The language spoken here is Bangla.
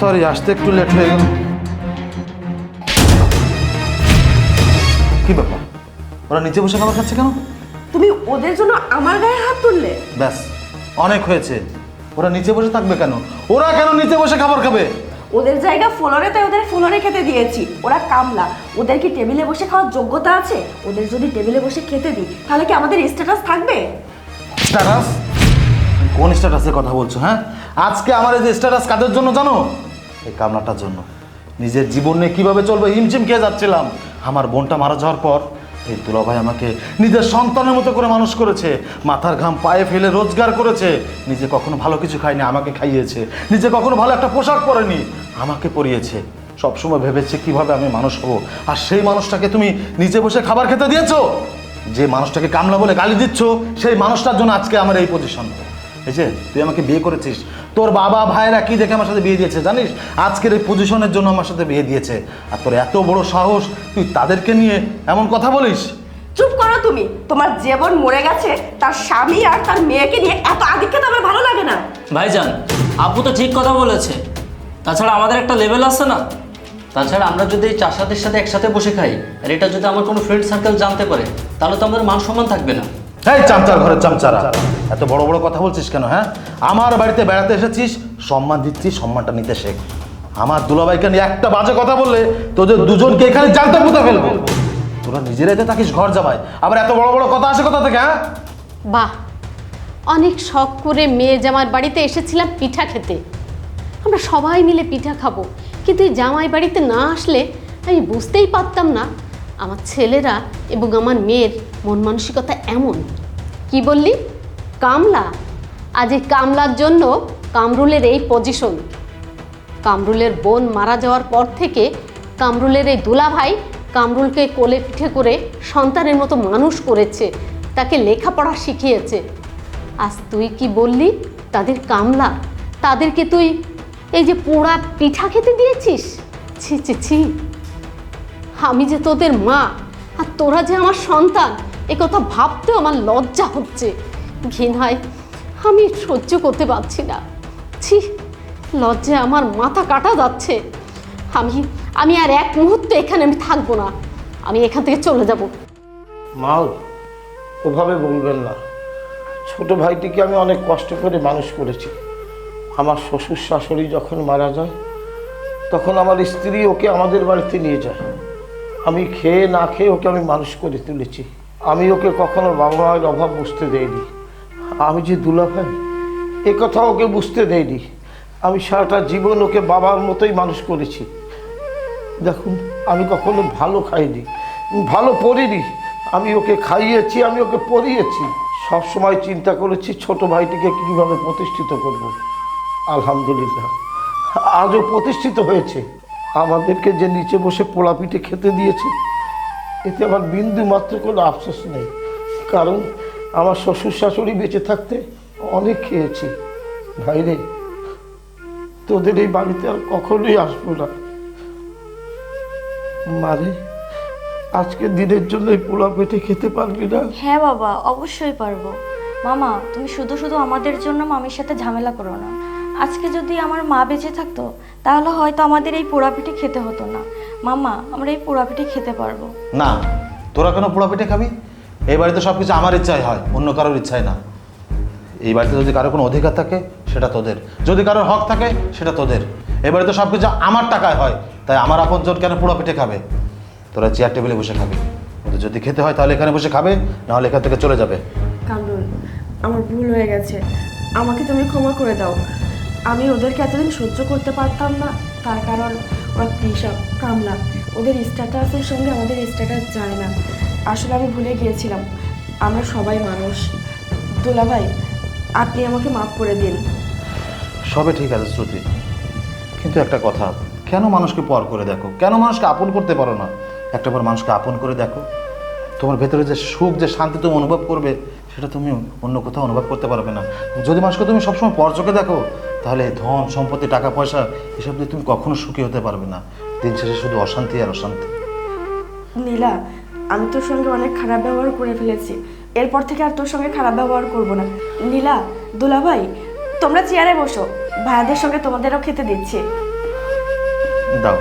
সরি আসতে একটু লেট হয়ে গেল। কি ব্যাপার? ওরা নিচে বসে খাবার খাচ্ছে কেন? তুমি ওদের জন্য আমার গায়ে হাত তুললে? ব্যাস অনেক হয়েছে। ওরা নিচে বসে থাকবে কেন? ওরা কেন নিচে বসে খাবার খাবে? ওদের জায়গা ফ্লোরে তাই ওদের ফ্লোরে খেতে দিয়েছি। ওরা কামলা। ওদের কি টেবিলে বসে খাওয়ার যোগ্যতা আছে? ওদের যদি টেবিলে বসে খেতে দিই তাহলে কি আমাদের স্ট্যাটাস থাকবে? স্ট্যাটাস কোন স্ট্যাটাসের কথা বলছো হ্যাঁ? আজকে আমার এই যে স্ট্যাটাস কাদের জন্য জানো? এই কামনাটার জন্য। নিজের জীবন নিয়ে কীভাবে চলবে হিমশিম খেয়ে যাচ্ছিলাম। আমার বোনটা মারা যাওয়ার পর এই দুলাভাই আমাকে নিজের সন্তানের মতো করে মানুষ করেছে, মাথার ঘাম পায়ে ফেলে রোজগার করেছে, নিজে কখনো ভালো কিছু খায়নি, আমাকে খাইয়েছে, নিজে কখনো ভালো একটা পোশাক পরেনি, আমাকে পরিয়েছে। সবসময় ভেবেছে কীভাবে আমি মানুষ হব। আর সেই মানুষটাকে তুমি নিচে বসে খাবার খেতে দিয়েছ? যে মানুষটাকে কামলা বলে গালি দিচ্ছ, সেই মানুষটার জন্য আজকে আমার এই পজিশন এই যে তুই আমাকে বিয়ে করেছিস। তোর বাবা ভাইয়েরা কি দেখে আমার সাথে বিয়ে দিয়েছে জানিস? আজকের এই পজিশনের জন্য আমার সাথে বিয়ে দিয়েছে। আর তোর এত বড় সাহস তুই তাদেরকে নিয়ে এমন কথা বলিস? চুপ করো তুমি। তোমার জীবন মরে গেছে তার স্বামী আর তার মেয়েকে নিয়ে এত আদিক্ষেত আমার ভালো লাগে না। ভাইজান আপু তো ঠিক কথা বলেছে। তাছাড়া আমাদের একটা লেভেল আছে না? তাছাড়া আমরা যদি এই চাষাদের সাথে একসাথে বসে খাই আর এটা যদি আমার কোনো ফ্রেন্ড সার্কেল জানতে পারে তাহলে তো আমাদের মান সম্মান থাকবে না। এই চামচার ঘরের চামচারা। এত বড় বড় কথা বলছিস কেন হ্যাঁ? আমার বাড়িতে বেড়াতে এসেছিস, সম্মান দিচ্ছিস, সম্মানটা নিতে শেখ। আমার দুলাভাইকে নিয়ে একটা বাজে কথা বললে তোদের দুজনকে এখানে জানতে পুঁতে ফেলব। তোরা নিজেরাই তো থাকিস ঘর যাবাই আবার এত বড় বড় কথা আসে কোথা থেকে হ্যাঁ? বাহ, অনেক শখ করে মেয়ে জামার বাড়িতে এসেছিলাম পিঠা খেতে। আমরা সবাই মিলে পিঠা খাব, কিন্তু এই জামাই বাড়িতে না আসলে আমি বুঝতেই পারতাম না আমার ছেলেরা এবং আমার মেয়ের মন মানসিকতা এমন। কি বললি? কামলা? আজ এই কামলার জন্য কামরুলের এই পজিশন কামরুলের বোন মারা যাওয়ার পর থেকে কামরুলের এই দুলাভাই কামরুলকে কোলে পিঠে করে সন্তানের মতো মানুষ করেছে, তাকে লেখাপড়া শিখিয়েছে। আজ তুই কি বললি? তাদের কামলা, তাদেরকে তুই এই যে পোড়া পিঠা খেতে দিয়েছিস? ছি ছি ছি। আমি যে তোদের মা, আর তোরা যে আমার সন্তান এ কথা ভাবতেও আমার লজ্জা হচ্ছে। ঘৃণায় আমি সহ্য করতে পারছি না। ছি, লজ্জায় আমার মাথা কাটা যাচ্ছে। আমি আমি আর এক মুহূর্ত এখানে আমি থাকব না। আমি এখান থেকে চলে যাব। মাও ওভাবে বলবেন না। ছোট ভাইটিকে আমি অনেক কষ্ট করে মানুষ করেছি। আমার শ্বশুর শাশুড়ি যখন মারা যায়, তখন আমার স্ত্রী ওকে আমাদের বাড়িতে নিয়ে যায়। আমি খেয়ে না খেয়ে ওকে আমি মানুষ করে তুলেছি। আমি ওকে কখনো বাবা অভাব বুঝতে দেইনি। আমি যে দুলাভাই এ কথা ওকে বুঝতে দেইনি। আমি সারাটা জীবন ওকে বাবার মতোই মানুষ করেছি। দেখুন, আমি কখনো ভালো খাইনি, ভালো পড়িনি। আমি ওকে খাইয়েছি, আমি ওকে পড়িয়েছি। সব সময় চিন্তা করেছি ছোট ভাইটিকে কীভাবে প্রতিষ্ঠিত করব। আলহামদুলিল্লাহ, আজও প্রতিষ্ঠিত হয়েছে। আমাদেরকে যে নিচে বসে পোড়া পিঠে খেতে দিয়েছে এতে আমার বিন্দু মাত্র কোনো আফসোস নেই। কারণ আমার শ্বশুর শাশুড়ি বেঁচে থাকতে অনেক খেয়েছি। ভাইরে তোদের এই বাড়িতে আর কখনোই আসব না। মারে আজকে দিনের জন্য এই পোলা পেটে খেতে পারবি না? হ্যাঁ বাবা, অবশ্যই পারব। মামা, তুমি শুধু শুধু আমাদের জন্য মামির সাথে ঝামেলা করো না। আজকে যদি আমার মা বেঁচে থাকতো তাহলে হয়তো আমাদের এই পোড়াপিঠে খেতে হতো না। মামা আমরা এই পোড়াপিঠে খেতে পারব। না তোরা কেন পোড়া পিঠে খাবি? এই বাড়িতে সব কিছু আমার ইচ্ছায় হয় অন্য কারোর ইচ্ছায় না। এই বাড়িতে যদি কারও কোনো অধিকার থাকে সেটা তোদের। যদি কারোর হক থাকে সেটা তোদের। এই বাড়িতে সব কিছু আমার টাকায় হয় তাই আমার আপনজন কেন পোড়া পিঠে খাবে? তোরা চেয়ার টেবিলে বসে খাবি। ওদের যদি খেতে হয় তাহলে এখানে বসে খাবে নাহলে এখান থেকে চলে যাবে। কামরুল আমার ভুল হয়ে গেছে। আমাকে তুমি ক্ষমা করে দাও। আমি ওদেরকে এতদিন সহ্য করতে পারতাম না। তার কারণ ওরা কৃষক, কামলা। ওদের স্ট্যাটাসের সঙ্গে আমাদের স্ট্যাটাস যায় না। আসলে আমি ভুলে গিয়েছিলাম। আমরা সবাই মানুষ। দোলা ভাই আপনি আমাকে মাফ করে দিন। সবে ঠিক আছে, শ্রুতি। কিন্তু একটা কথা, কেন মানুষকে পর করে দেখো? কেন মানুষকে আপন করতে পারো না? একটা বার মানুষকে আপন করে দেখো। তোমার ভেতরে যে সুখ, যে শান্তি তুমি অনুভব করবে, সেটা তুমি অন্য কোথাও অনুভব করতে পারবে না। যদি মানুষকে তুমি সবসময় পর চোখে দেখো তাহলে ধন সম্পত্তি টাকা পয়সা এসব দিয়ে তুমি কখনো সুখী হতে পারবে না। দিন শেষে শুধু অশান্তি আর অশান্তি। নীলা আমি তোর সঙ্গে অনেক খারাপ ব্যবহার করে ফেলেছি। এরপর থেকে আর তোর সঙ্গে খারাপ ব্যবহার করব না। নীলা দোলা ভাই তোমরা চেয়ারে বসো। ভাইয়াদের সঙ্গে তোমাদেরও খেতে দিচ্ছি। দাও।